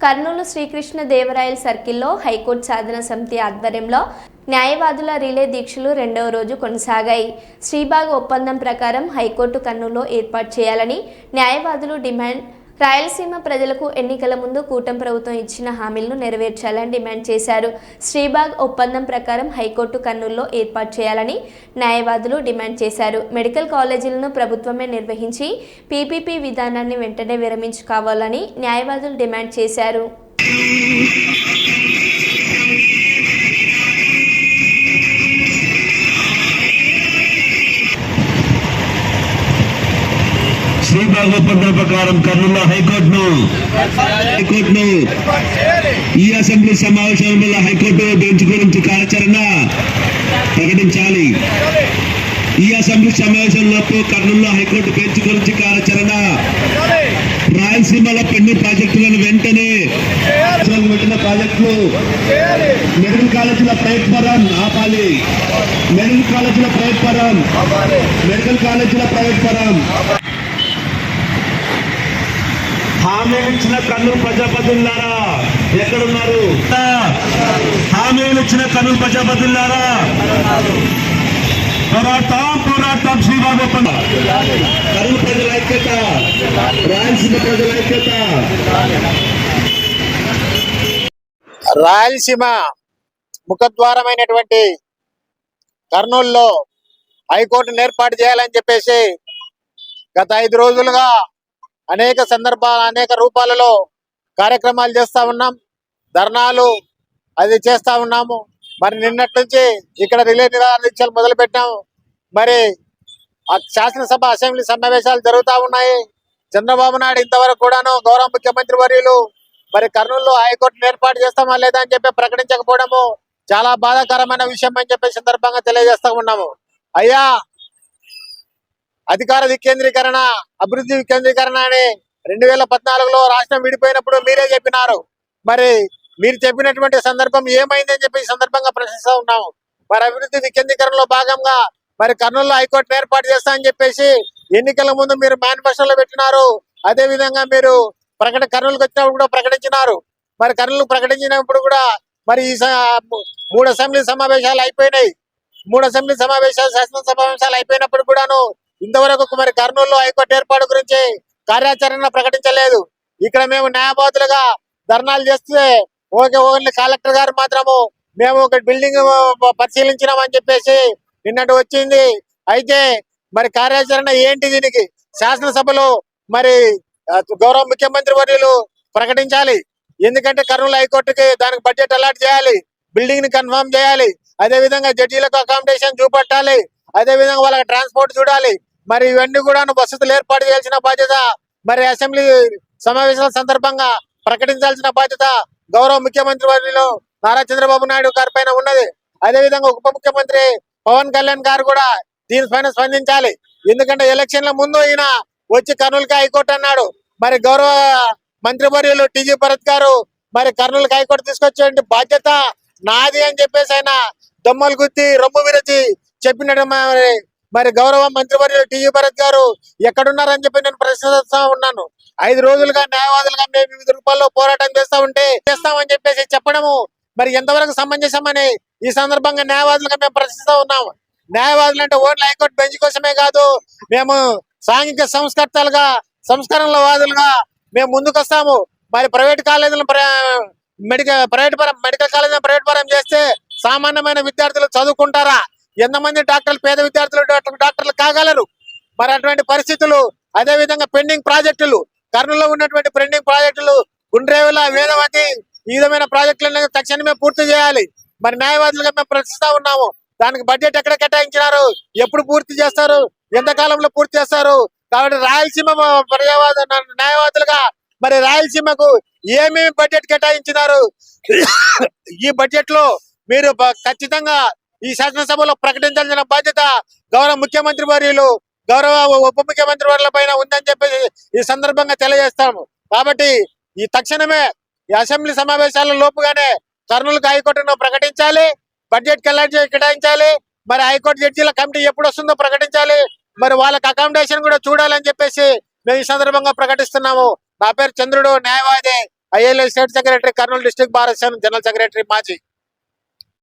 కర్నూలు శ్రీకృష్ణ దేవరాయల సర్కిల్లో హైకోర్టు సాధన సమితి ఆధ్వర్యంలో న్యాయవాదుల రిలే దీక్షలు రెండవ రోజు కొనసాగాయి. శ్రీబాగ్ ఒప్పందం ప్రకారం హైకోర్టు కర్నూలులో ఏర్పాటు చేయాలని న్యాయవాదులు డిమాండ్ రాయలసీమ ప్రజలకు ఎన్నికల ముందు కూటమి ప్రభుత్వం ఇచ్చిన హామీలను నెరవేర్చాలని డిమాండ్ చేశారు. శ్రీబాగ్ ఒప్పందం ప్రకారం హైకోర్టు కర్నూలులో ఏర్పాటు చేయాలని న్యాయవాదులు డిమాండ్ చేశారు. మెడికల్ కాలేజీలను ప్రభుత్వమే నిర్వహించి పీపీపీ విధానాన్ని వెంటనే విరమించుకోవాలని న్యాయవాదులు డిమాండ్ చేశారు. ఒప్పందం ప్రకారం కర్నూలు హైకోర్టును హైకోర్టును ఈ అసెంబ్లీ సమావేశం వల్ల హైకోర్టు బెంచ్ గురించి కార్యాచరణ ప్రకటించాలి. ఈ అసెంబ్లీ సమావేశంలోపు కర్నూలు హైకోర్టు బెంచ్ గురించి కార్యాచరణ రాయలసీమలో పెండింగ్ ప్రాజెక్టులను వెంటనే పెట్టిన ప్రాజెక్టులు మెడికల్ కాలేజీల ప్రయత్నం ఆపాలి. మెడికల్ కాలేజీల ప్రయత్నం మెడికల్ కాలేజీల ప్రయత్నం హామీలిచ్చిన కర్నూలు ప్రజాపతులారా ఎక్కడున్నారు? హామీలిచ్చిన కర్నూలు ప్రజాపతులారా పోరాటం పోరాటం శ్రీబాబు కర్నూలు ప్రజల ఐక్యత రాయలసీమ ప్రజల ఐక్యత. రాయలసీమ ముఖద్వారమైనటువంటి కర్నూలులో హైకోర్టును ఏర్పాటు చేయాలని చెప్పేసి గత ఐదు రోజులుగా అనేక సందర్భాలు అనేక రూపాలలో కార్యక్రమాలు చేస్తా ఉన్నాం. ధర్నాలు అది చేస్తా ఉన్నాము. మరి నిన్నటి నుంచి ఇక్కడ రిలే నిరాధించాలు మొదలు పెట్టాము మరి శాసనసభ అసెంబ్లీ సమావేశాలు జరుగుతా ఉన్నాయి. చంద్రబాబు నాయుడు ఇంతవరకు కూడాను గౌరవ ముఖ్యమంత్రి వర్యులు మరి కర్నూలులో హైకోర్టును ఏర్పాటు చేస్తామా లేదా అని చెప్పి ప్రకటించకపోవడము చాలా బాధాకరమైన విషయం అని చెప్పి సందర్భంగా తెలియజేస్తా ఉన్నాము. అయ్యా అధికార వికేంద్రీకరణ అభివృద్ధి వికేంద్రీకరణ అని రెండు వేల పద్నాలుగులో రాష్ట్రం విడిపోయినప్పుడు మీరే చెప్పినారు. మరి మీరు చెప్పినటువంటి సందర్భం ఏమైంది అని చెప్పి సందర్భంగా ప్రశ్నిస్తూ ఉన్నాము. మరి అభివృద్ధి వికేంద్రీకరణలో భాగంగా మరి కర్నూలు హైకోర్టును ఏర్పాటు చేస్తా అని చెప్పేసి ఎన్నికల ముందు మీరు మేనిఫెస్టోలో పెట్టినారు. అదే విధంగా మీరు ప్రకటన కర్నూలుకి వచ్చినప్పుడు కూడా ప్రకటించినారు. మరి కర్నూలు ప్రకటించినప్పుడు కూడా మరి ఈ స- మూడు అసెంబ్లీ సమావేశాలు అయిపోయినాయి. మూడు అసెంబ్లీ సమావేశాలు శాసన సమావేశాలు అయిపోయినప్పుడు కూడాను ఇంతవరకు మరి కర్నూలులో హైకోర్టు ఏర్పాటు గురించి కార్యాచరణ ప్రకటించలేదు. ఇక్కడ మేము న్యాయవాదులుగా ధర్నాలు చేస్తే ఓకే ఓన్లీ కలెక్టర్ గారు మాత్రము మేము ఒక బిల్డింగ్ పరిశీలించినామని చెప్పేసి నిన్నటి వచ్చింది. అయితే మరి కార్యాచరణ ఏంటి దీనికి? శాసనసభలో మరి గౌరవ ముఖ్యమంత్రి వర్యులు ప్రకటించాలి. ఎందుకంటే కర్నూలు హైకోర్టుకి దానికి బడ్జెట్ అలాట్ చేయాలి. బిల్డింగ్ని కన్ఫర్మ్ చేయాలి. అదే విధంగా జడ్జీలకు అకామిడేషన్ చూపెట్టాలి. అదే విధంగా వాళ్ళకి ట్రాన్స్పోర్ట్ చూడాలి. మరి ఇవన్నీ కూడా వసతులు ఏర్పాటు చేయాల్సిన బాధ్యత మరి అసెంబ్లీ సమావేశాల సందర్భంగా ప్రకటించాల్సిన బాధ్యత గౌరవ ముఖ్యమంత్రి వర్యులు నారా చంద్రబాబు నాయుడు గారి పైన ఉన్నది. అదే విధంగా ఉప ముఖ్యమంత్రి పవన్ కళ్యాణ్ గారు కూడా దీనిపైన స్పందించాలి. ఎందుకంటే ఎలక్షన్ల ముందు ఈయన వచ్చి కర్నూలుకి హైకోర్టు అన్నాడు. మరి గౌరవ మంత్రివర్యులు టీజీ భరత్ గారు మరి కర్నూలుకి హైకోర్టు తీసుకొచ్చే బాధ్యత నాది అని చెప్పేసి ఆయన దొమ్మలు గుద్ది రొమ్ము విరచి చెప్పినట్టు మరి మరి గౌరవ మంత్రివర్యులు టీజీ భరత్ గారు ఎక్కడున్నారని చెప్పి నేను ప్రశ్నిస్తా ఉన్నాను. ఐదు రోజులుగా న్యాయవాదులుగా మేము వివిధ రూపాల్లో పోరాటం చేస్తా ఉంటే చేస్తామని చెప్పేసి చెప్పడము మరి ఎంతవరకు సమంజసమని ఈ సందర్భంగా న్యాయవాదులుగా మేము ప్రశ్నిస్తా ఉన్నాము న్యాయవాదులు అంటే ఓన్లీ హైకోర్టు బెంచ్ కోసమే కాదు మేము సాంఘిక సంస్కర్తలుగా సంస్కరణల వాదులుగా మేము ముందుకు వస్తాము. మరి ప్రైవేట్ కాలేజీలను మెడికల్ ప్రైవేట్ పరం మెడికల్ కాలేజీలను ప్రైవేట్ పరం చేస్తే సామాన్యమైన విద్యార్థులు చదువుకుంటారా? ఎంతమంది డాక్టర్లు పేద విద్యార్థులు డాక్టర్లు కాగలరు? మరి అటువంటి పరిస్థితులు అదే విధంగా పెండింగ్ ప్రాజెక్టులు కర్నూలులో ఉన్నటువంటి పెండింగ్ ప్రాజెక్టులు గుండ్రేవుల వేదవతి ఈ విధమైన ప్రాజెక్టులను తక్షణమే పూర్తి చేయాలి. మరి న్యాయవాదులుగా మేము ప్రశ్నిస్తా ఉన్నాము. దానికి బడ్జెట్ ఎక్కడ కేటాయించినారు? ఎప్పుడు పూర్తి చేస్తారు? ఎంత కాలంలో పూర్తి చేస్తారు? కాబట్టి రాయలసీమ ప్రజావాద న్యాయవాదులుగా మరి రాయలసీమకు ఏమేమి బడ్జెట్ కేటాయించినారు? ఈ బడ్జెట్లో మీరు ఖచ్చితంగా ఈ శాసనసభలో ప్రకటించాల్సిన బాధ్యత గౌరవ ముఖ్యమంత్రి వర్యులు గౌరవ ఉప ముఖ్యమంత్రి వర్యుల పైన ఉందని చెప్పేసి ఈ సందర్భంగా తెలియజేస్తాము కాబట్టి ఈ తక్షణమే ఈ అసెంబ్లీ సమావేశాల లోపుగానే కర్నూలు హైకోర్టును ప్రకటించాలి బడ్జెట్ కేటాయించాలి మరి హైకోర్టు జడ్జీల కమిటీ ఎప్పుడు వస్తుందో ప్రకటించాలి మరి వాళ్ళకి అకామిడేషన్ కూడా చూడాలని చెప్పేసి మేము ఈ సందర్భంగా ప్రకటిస్తున్నాము. నా పేరు చంద్రుడు న్యాయవాది ILA state secretary Kurnool district bar general secretary మాజీ.